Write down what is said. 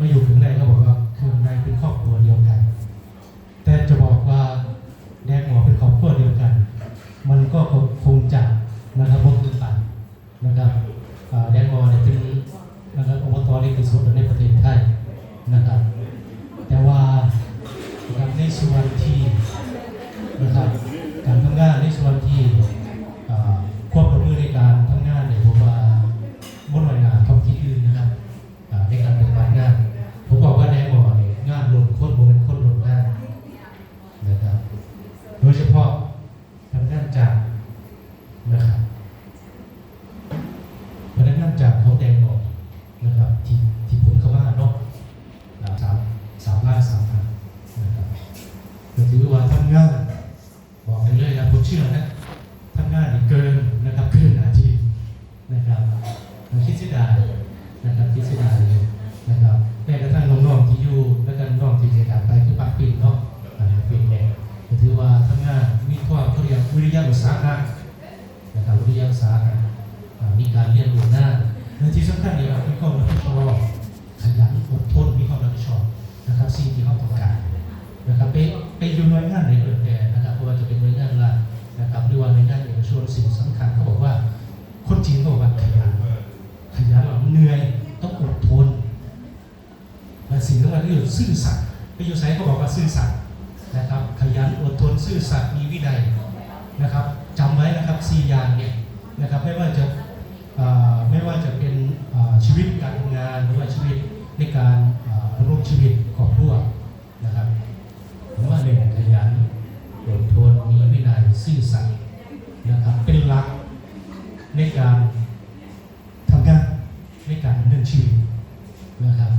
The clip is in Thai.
มาอยู่ถึงไหนเขาบอกว่าเครื่อในเป็นครอบครัวเดียวกัน แต่จะบอกว่าแดงหมอเป็นครอบครัวเดียวกัน มันก็คงจะนะครับว่าคือตันนะครับแดงหมอเนี่ยเป็นนะครับองค์กรเล็กที่สุดในประ ที่ที่ผมเข้ามาเนาะสามสามล้านสามพันนะครับก็ถือว่าทำงานบอกไปเลยนะผมเชื่อนะทำงานนี่เกินนะครับเกินหน้าที่นะครับเราคิดเสียดายนะครับคิดเสียดายเลยนะครับแม้กระทั่งน้องๆที่อยู่แล้วก็น้องที่จะกลับไปคือปักปิ่นเนาะปักปิ่นเนี่ยก็ถือว่าทำงานมีความเขาเรียกวิริยะอุตสาหะนะครับวิริยะอุตสาหะมีการเรียนรู้หน้า และที่สำคัญเนี่ยครับมีความรับผิดชอบขยันอดทนมีความรับผิดชอบนะครับสิ่งที่เขาต้องการนะครับไปไปอยู่หน่วยงานไหนเกิดแต่นะครับเพราะว่าจะเป็นหน่วยงานรัฐนะครับหรือว่าหน่วยงานเอกชนสิ่งสำคัญเขาบอกว่า คนจีนเขาบอกว่าขยันขยันเหนื่อยต้องอดทนและสิ่งสำคัญก็คือซื่อสัตย์ไปอยู่ไสเขาบอกว่าซื่อสัตย์นะครับขยันอดทนซื่อสัตย์มีวินัยนะครับจำไว้นะครับสี่อย่างเนี่ยนะครับไม่ว่าจะเอ่อไม่ว่าจะเป็นเอ่อ ชีวิตการทำงานหรือว่าชีวิตในการเอ่อดำรงชีวิตของพวกนะครับผมว่าหนึ่งขยันอดทนมีวินัยซื่อสัตย์นะครับเป็นหลักในการทำงานในการดำเนินชีวิตนะครับ